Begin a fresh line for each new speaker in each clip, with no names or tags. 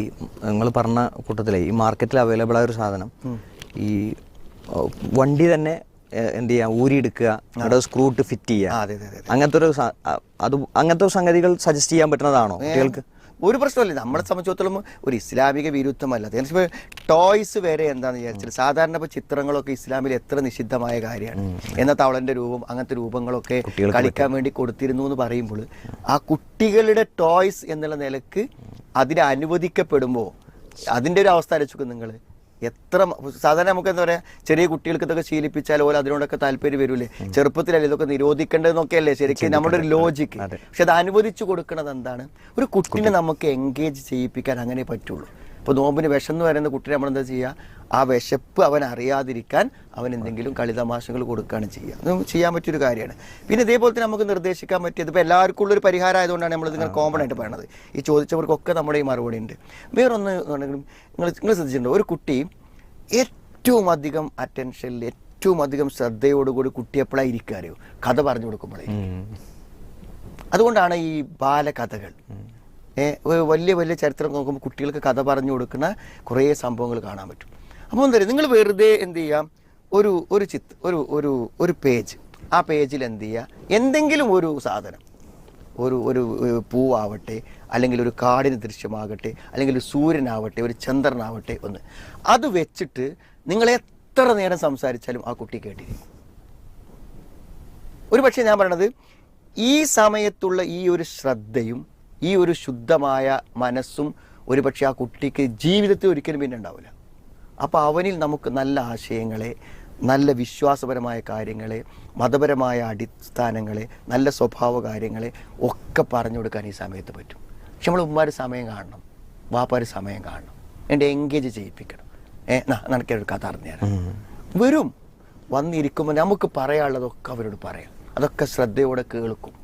ഈ നിങ്ങൾ പറഞ്ഞ കൂട്ടത്തിലെ ഈ മാർക്കറ്റിൽ അവൈലബിൾ ആയ ഒരു സാധനം ഈ വണ്ടി തന്നെ എന്ത് ചെയ്യാം ഊരിയെടുക്കുക അവിടെ സ്ക്രൂ ഇട്ട് ഫിറ്റ് ചെയ്യുക. അങ്ങനത്തെ ഒരു അത് അങ്ങനത്തെ സംഗതികൾ സജസ്റ്റ് ചെയ്യാൻ പറ്റുന്നതാണോ കുട്ടികൾക്ക്?
ഒരു പ്രശ്നമല്ലേ നമ്മളെ സംബന്ധിച്ചിടത്തോളം ഒരു ഇസ്ലാമിക വിരുദ്ധമല്ല. ടോയ്സ് വരെ എന്താന്ന് വിചാരിച്ചാൽ സാധാരണ ഇപ്പോൾ ചിത്രങ്ങളൊക്കെ ഇസ്ലാമിൽ എത്ര നിഷിദ്ധമായ കാര്യമാണ്. എന്ന തവളന്റെ രൂപം അങ്ങനത്തെ രൂപങ്ങളൊക്കെ കളിക്കാൻ വേണ്ടി കൊടുത്തിരുന്നു എന്ന് പറയുമ്പോൾ ആ കുട്ടികളുടെ ടോയ്സ് എന്നുള്ള നിലയ്ക്ക് അതിന് അനുവദിക്കപ്പെടുമ്പോൾ അതിന്റെ ഒരു അവസ്ഥ അലച്ചു നിങ്ങൾ എത്ര സാധാരണ നമുക്ക് എന്താ പറയുക ചെറിയ കുട്ടികൾക്ക് ഇതൊക്കെ ശീലിപ്പിച്ചാൽ പോലെ അതിനോടൊക്കെ താല്പര്യം വരൂലേ. ചെറുപ്പത്തിലല്ലേ ഇതൊക്കെ നിരോധിക്കേണ്ടതെന്നൊക്കെയല്ലേ ശരിക്കും? നമ്മുടെ ഒരു ലോജിക്ക് പക്ഷെ അത് അനുവദിച്ചു കൊടുക്കുന്നത് എന്താണ്? ഒരു കുട്ടിനെ നമുക്ക് എൻഗേജ് ചെയ്യിപ്പിക്കാൻ അങ്ങനെ പറ്റുള്ളൂ. ഇപ്പോൾ നോമ്പിന് വിശന്ന് വരുന്ന കുട്ടിനെ നമ്മൾ എന്താ ചെയ്യുക? ആ വിശപ്പ് അവൻ അറിയാതിരിക്കാൻ അവൻ എന്തെങ്കിലും കളിതമാശകൾ കൊടുക്കുകയാണ് ചെയ്യുക. അത് ചെയ്യാൻ പറ്റിയൊരു കാര്യമാണ്. പിന്നെ ഇതേപോലെ തന്നെ നമുക്ക് നിർദ്ദേശിക്കാൻ പറ്റിയത് ഇപ്പോൾ എല്ലാവർക്കും ഉള്ളൊരു പരിഹാരം ആയതുകൊണ്ടാണ് നമ്മൾ ഇതിങ്ങനെ കോമൺ ആയിട്ട് പറയണത്. ഈ ചോദിച്ചവർക്കൊക്കെ നമ്മുടെ ഈ മറുപടി ഉണ്ട്. വേറൊന്ന് നിങ്ങൾ നിങ്ങൾ ശ്രദ്ധിച്ചിട്ടുണ്ട്? ഒരു കുട്ടി ഏറ്റവും അധികം അറ്റൻഷനിൽ ഏറ്റവും അധികം ശ്രദ്ധയോടുകൂടി കുട്ടി എപ്പോഴാണ് ഇരിക്കുക അറിയോ കഥ പറഞ്ഞു കൊടുക്കുമ്പോഴേ. അതുകൊണ്ടാണ് ഈ ബാലകഥകൾ. വലിയ വലിയ ചരിത്രം നോക്കുമ്പോൾ കുട്ടികൾക്ക് കഥ പറഞ്ഞു കൊടുക്കുന്ന കുറേ സംഭവങ്ങൾ കാണാൻ പറ്റും. അപ്പോൾ എന്താ നിങ്ങൾ വെറുതെ എന്ത് ചെയ്യാം? ഒരു ഒരു ചിത്ത് ഒരു ഒരു ഒരു പേജ്. ആ പേജിൽ എന്ത് ചെയ്യുക എന്തെങ്കിലും ഒരു സാധനം. ഒരു ഒരു പൂവാവട്ടെ അല്ലെങ്കിൽ ഒരു കാടിന് ദൃശ്യമാകട്ടെ അല്ലെങ്കിൽ ഒരു സൂര്യനാവട്ടെ ഒരു ചന്ദ്രനാവട്ടെ ഒന്ന്. അത് വെച്ചിട്ട് നിങ്ങൾ എത്ര നേരം സംസാരിച്ചാലും ആ കുട്ടി കേട്ടിരിക്കും. ഒരു പക്ഷേ ഞാൻ പറയണത് ഈ സമയത്തുള്ള ഈ ഒരു ശ്രദ്ധയും ഈ ഒരു ശുദ്ധമായ മനസ്സും ഒരു പക്ഷേ ആ കുട്ടിക്ക് ജീവിതത്തിൽ ഒരിക്കലും പിന്നെ ഉണ്ടാവില്ല. അപ്പോൾ അവനിൽ നമുക്ക് നല്ല ആശയങ്ങളെ നല്ല വിശ്വാസപരമായ കാര്യങ്ങളെ മതപരമായ അടിസ്ഥാനങ്ങളെ നല്ല സ്വഭാവ കാര്യങ്ങളെ ഒക്കെ പറഞ്ഞു കൊടുക്കാൻ ഈ സമയത്ത് പറ്റും. പക്ഷെ നമ്മൾ ഉമ്മാർ സമയം കാണണം വാപ്പാർ സമയം കാണണം. എന്റെ എൻഗേജ് ചെയ്യിപ്പിക്കണം. ഏ നടക്കൊരു കഥ അറിഞ്ഞുതരാം. വരും വന്നിരിക്കുമ്പോൾ നമുക്ക് പറയാനുള്ളതൊക്കെ അവരോട് പറയാം. അതൊക്കെ ശ്രദ്ധയോടെ കേൾക്കും.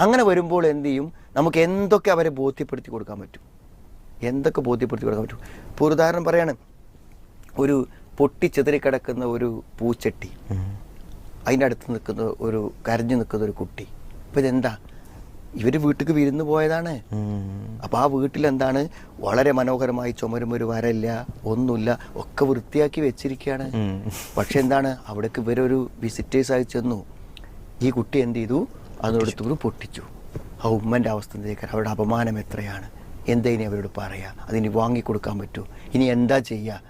അങ്ങനെ വരുമ്പോൾ എന്തു ചെയ്യും? നമുക്ക് എന്തൊക്കെ അവരെ ബോധ്യപ്പെടുത്തി കൊടുക്കാൻ പറ്റും? എന്തൊക്കെ ബോധ്യപ്പെടുത്തി കൊടുക്കാൻ പറ്റും? ഇപ്പോൾ ഉദാഹരണം പറയാണ്. ഒരു പൊട്ടിച്ചെതറി കിടക്കുന്ന ഒരു പൂച്ചട്ടി. അതിന്റെ അടുത്ത് നിൽക്കുന്ന ഒരു കരഞ്ഞു നിൽക്കുന്ന ഒരു കുട്ടി. ഇപ്പം ഇതെന്താ? ഇവർ വീട്ടിലേക്ക് വിരുന്ന് പോയതാണ്. അപ്പോൾ ആ വീട്ടിൽ എന്താണ്? വളരെ മനോഹരമായി ചുമരും ഒരു വരല്ല ഒന്നുമില്ല ഒക്കെ വൃത്തിയാക്കി വെച്ചിരിക്കുകയാണ്. പക്ഷെ എന്താണ്? അവിടേക്ക് ഇവരൊരു വിസിറ്റേഴ്സായി ചെന്നു. ഈ കുട്ടി എന്ത് ചെയ്തു? അതിനടുത്ത് പൊട്ടിച്ചു. ആ ഉമ്മന്റെ അവസ്ഥ എന്തേക്കാൻ അവരുടെ അപമാനം എത്രയാണ്? എന്താ ഇനി അവരോട് പറയാ? അതിനി വാങ്ങിക്കൊടുക്കാൻ പറ്റുമോ ഇനി എന്താ ചെയ്യുക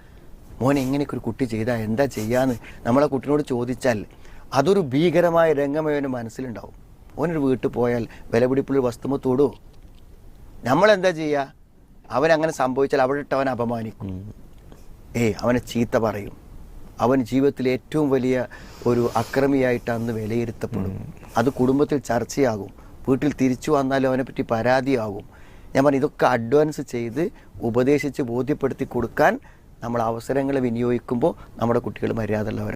മോൻ എങ്ങനെയൊക്കെ ഒരു കുട്ടി ചെയ്താൽ എന്താ ചെയ്യാന്ന് നമ്മളെ കുട്ടിനോട് ചോദിച്ചാൽ അതൊരു ഭീകരമായ രംഗമേ അവന് മനസ്സിലുണ്ടാവും. ഓനൊരു വീട്ടിൽ പോയാൽ വിലപിടിപ്പുള്ള വസ്തുമ തൊടുമോ നമ്മളെന്താ ചെയ്യുക അവനങ്ങനെ സംഭവിച്ചാൽ അവിടെ ഇട്ട് അവൻ അപമാനിക്കും. ഏയ് അവനെ ചീത്ത പറയും. അവൻ ജീവിതത്തിൽ ഏറ്റവും വലിയ ഒരു അക്രമിയായിട്ട് അന്ന് വിലയിരുത്തപ്പെടും. അത് കുടുംബത്തിൽ ചർച്ചയാകും. വീട്ടിൽ തിരിച്ചു വന്നാലും അവനെ പറ്റി പരാതിയാകും. ഞാൻ പറഞ്ഞു ഇതൊക്കെ അഡ്വാൻസ് ചെയ്ത് ഉപദേശിച്ച് ബോധ്യപ്പെടുത്തി കൊടുക്കാൻ നമ്മൾ അവസരങ്ങൾ വിനിയോഗിക്കുമ്പോൾ നമ്മുടെ കുട്ടികൾ മര്യാദ ഉള്ളവരാണ്